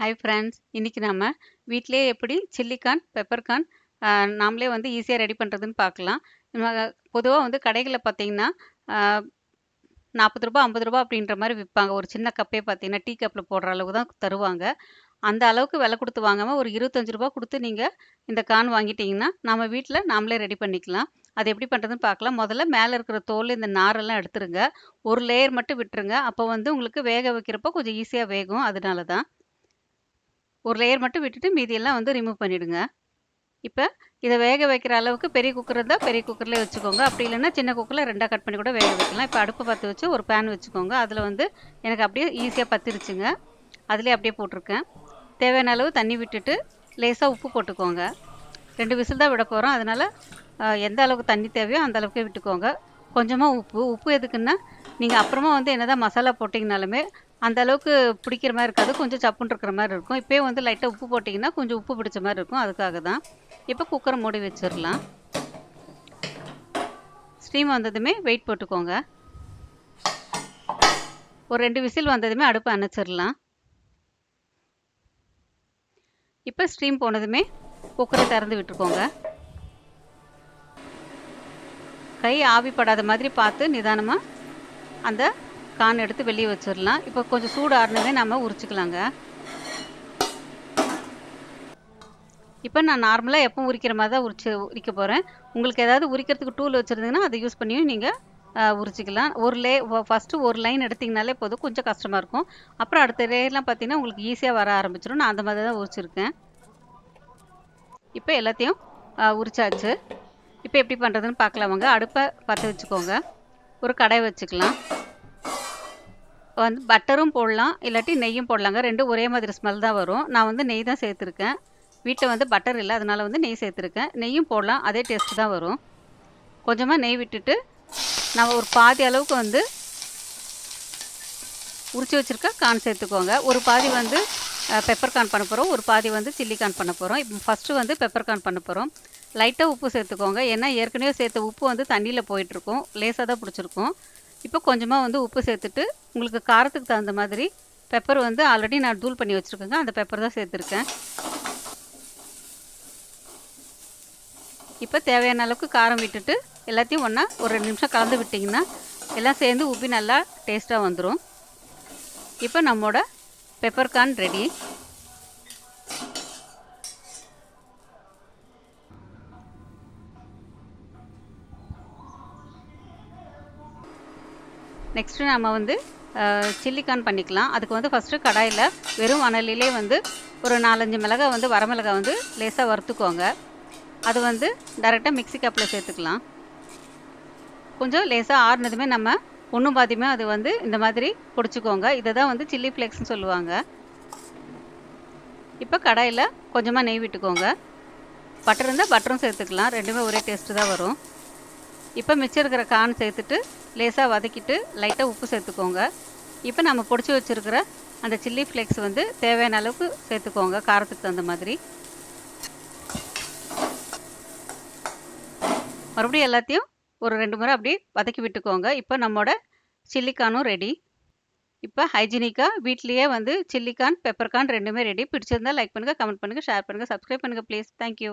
Hi friends இன்றைக்கி நம்ம வீட்டிலேயே எப்படி சில்லிக்கான் பெப்பர் கார்ன் நாமளே வந்து ஈஸியாக ரெடி பண்ணுறதுன்னு பார்க்கலாம். பொதுவாக வந்து கடைகளில் பார்த்தீங்கன்னா நாற்பது ரூபா ஐம்பது ரூபா அப்படின்ற மாதிரி விற்பாங்க. ஒரு சின்ன கப்பே பார்த்தீங்கன்னா டீ கப்பில் போடுற அளவுக்கு தான் தருவாங்க. அந்த அளவுக்கு விலை கொடுத்து வாங்காமல் ஒரு இருபத்தஞ்சி ரூபா கொடுத்து நீங்கள் இந்த கார்ன் வாங்கிட்டீங்கன்னா நம்ம வீட்டில் நாமளே ரெடி பண்ணிக்கலாம். அது எப்படி பண்ணுறதுன்னு பார்க்கலாம். முதல்ல மேலே இருக்கிற தோல் இந்த நாரெல்லாம் எடுத்துருங்க. ஒரு லேயர் மட்டும் விட்டுருங்க. அப்போ வந்து உங்களுக்கு வேக வைக்கிறப்போ கொஞ்சம் ஈஸியாக வேகும். அதனால தான் ஒரு லேயர் மட்டும் விட்டுட்டு மீதியெல்லாம் வந்து ரிமூவ் பண்ணிவிடுங்க இப்போ இதை வேக வைக்கிற அளவுக்கு பெரிய குக்கர் இருந்தால் பெரிய குக்கர்லேயே வச்சுக்கோங்க. அப்படி இல்லைன்னா சின்ன குக்கரில் ரெண்டாக கட் பண்ணி கூட வேக வைக்கலாம். இப்போ அடுப்பு பற்ற வச்சு ஒரு பேன் வச்சுக்கோங்க. அதில் வந்து எனக்கு அப்படியே ஈஸியாக பற்றிருச்சுங்க அதிலே அப்படியே போட்டிருக்கேன். தேவையான அளவு தண்ணி விட்டுட்டு லேசாக உப்பு போட்டுக்கோங்க. ரெண்டு விசில் தான் விட போகிறோம் அதனால் எந்த அளவுக்கு தண்ணி தேவையோ அந்த அளவுக்கே விட்டுக்கோங்க. கொஞ்சமாக உப்பு உப்பு எதுக்குன்னா நீங்கள் அப்புறமா வந்து என்ன தான் மசாலா போட்டிங்கனாலுமே அந்த அளவுக்கு பிடிக்கிற மாதிரி இருக்காது. கொஞ்சம் சப்புன்னு இருக்கிற மாதிரி இருக்கும். இப்போயே வந்து லைட்டாக உப்பு போட்டிங்கன்னா கொஞ்சம் உப்பு பிடிச்ச மாதிரி இருக்கும். அதுக்காக தான். இப்போ குக்கரை மூடி வச்சிடலாம். ஸ்டீம் வந்ததுமே வெயிட் போட்டுக்கோங்க. ஒரு ரெண்டு விசில் வந்ததுமே அடுப்பை அணைச்சிடலாம். இப்போ ஸ்ட்ரீம் போனதுமே குக்கரை திறந்து விட்டுருக்கோங்க கை ஆவிப்படாத மாதிரி பார்த்து நிதானமாக அந்த கான் எடுத்து வெளியே வச்சிடலாம். இப்போ கொஞ்சம் சூடு ஆறுனதே நம்ம உரிச்சுக்கலாங்க. இப்போ நான் நார்மலாக எப்போ உரிக்கிற மாதிரி தான் உரிச்சு உரிக்க போகிறேன் உங்களுக்கு ஏதாவது உரிக்கிறதுக்கு டூல் வச்சுருந்தீங்கன்னா அதை யூஸ் பண்ணியும் நீங்கள் உரிச்சிக்கலாம். ஒரு லே ஃபஸ்ட்டு ஒரு லைன் எடுத்திங்கனாலே போதும். கொஞ்சம் கஷ்டமாக இருக்கும். அப்புறம் அடுத்த லேயர்லாம் பார்த்தீங்கன்னா உங்களுக்கு ஈஸியாக வர ஆரம்பிச்சிடும் நான் அந்த மாதிரி தான் உரிச்சிருக்கேன். இப்போ எல்லாத்தையும் உரிச்சாச்சு. இப்போ எப்படி பண்ணுறதுன்னு பார்க்கலாமாங்க அடுப்பை பற்ற வச்சுக்கோங்க. ஒரு கடை வச்சுக்கலாம். வந்து பட்டரும் போடலாம் இல்லாட்டி நெய்யும் போடலாங்க. ரெண்டும் ஒரே மாதிரி ஸ்மெல் தான் வரும். நான் வந்து நெய் தான் சேர்த்துருக்கேன். வீட்டில் வந்து பட்டர் இல்லை அதனால் வந்து நெய் சேர்த்துருக்கேன். நெய்யும் போடலாம் அதே டேஸ்ட்டு தான் வரும். கொஞ்சமாக நெய் விட்டுட்டு நான் ஒரு பாதி அளவுக்கு வந்து உரிச்சு வச்சுருக்க கான் சேர்த்துக்கோங்க. ஒரு பாதி வந்து பெப்பர் கார்ன் பண்ண போகிறோம் ஒரு பாதி வந்து சில்லி கார்ன் பண்ண போகிறோம் இப்போ ஃபஸ்ட்டு வந்து பெப்பர் கார்ன் பண்ண போகிறோம் லைட்டாக உப்பு சேர்த்துக்கோங்க. ஏன்னா ஏற்கனவே சேர்த்த உப்பு வந்து தண்ணியில் போயிட்டுருக்கும். லேசாக தான் பிடிச்சிருக்கும். இப்போ கொஞ்சமாக வந்து உப்பு சேர்த்துட்டு உங்களுக்கு காரத்துக்கு தகுந்த மாதிரி பெப்பர் வந்து ஆல்ரெடி நான் தூள் பண்ணி வச்சுருக்கேங்க. அந்த பெப்பர் தான் சேர்த்துருக்கேன். இப்போ தேவையான அளவுக்கு காரம் விட்டுட்டு எல்லாத்தையும் ஒன்றா ஒரு ரெண்டு நிமிஷம் கலந்து விட்டிங்கன்னா எல்லாம் சேர்ந்து உப்பி நல்லா டேஸ்ட்டாக வந்துடும் இப்போ நம்மளோட பெப்பர்கார்ன் ரெடி நெக்ஸ்ட்டு நம்ம வந்து சில்லிக்கான் பண்ணிக்கலாம். அதுக்கு வந்து ஃபஸ்ட்டு கடாயில் வெறும் வனலிலே வந்து ஒரு நாலஞ்சு மிளகாய் வந்து வரமிளகாய் வந்து லேசாக வறுத்துக்கோங்க. அது வந்து டேரெக்டாக மிக்சி கப்பில் சேர்த்துக்கலாம். கொஞ்சம் லேசாக ஆறுனதுமே நம்ம ஒன்றும் பாதியுமே அது வந்து இந்த மாதிரி பிடிச்சிக்கோங்க. இதை தான் வந்து சில்லி ஃப்ளேக்ஸ்னு சொல்லுவாங்க. இப்போ கடாயில் கொஞ்சமாக நெய் விட்டுக்கோங்க. பட்டர் இருந்தால் பட்டரும் சேர்த்துக்கலாம். ரெண்டுமே ஒரே டேஸ்ட்டு தான் வரும். இப்போ மிச்சம் இருக்கிற கான் சேர்த்துட்டு லேசாக வதக்கிட்டு லைட்டாக உப்பு சேர்த்துக்கோங்க. இப்போ நம்ம பிடிச்சி வச்சுருக்கிற அந்த சில்லி ஃப்ளேக்ஸ் வந்து தேவையான அளவுக்கு சேர்த்துக்கோங்க. காரத்துக்கு தகுந்த மாதிரி. மறுபடியும் எல்லாத்தையும் ஒரு ரெண்டு முறை அப்படியே வதக்கி விட்டுக்கோங்க. இப்போ நம்மளோட சில்லிக்கானும் ரெடி இப்போ ஹைஜீனிக்காக வீட்லேயே வந்து சில்லிக்கான் பெப்பர்கான் ரெண்டுமே ரெடி பிடிச்சிருந்தா லைக் பண்ணுங்கள் கமெண்ட் பண்ணுங்கள் ஷேர் பண்ணுங்கள் சப்ஸ்கிரைப் பண்ணுங்கள் ப்ளீஸ் தேங்க்யூ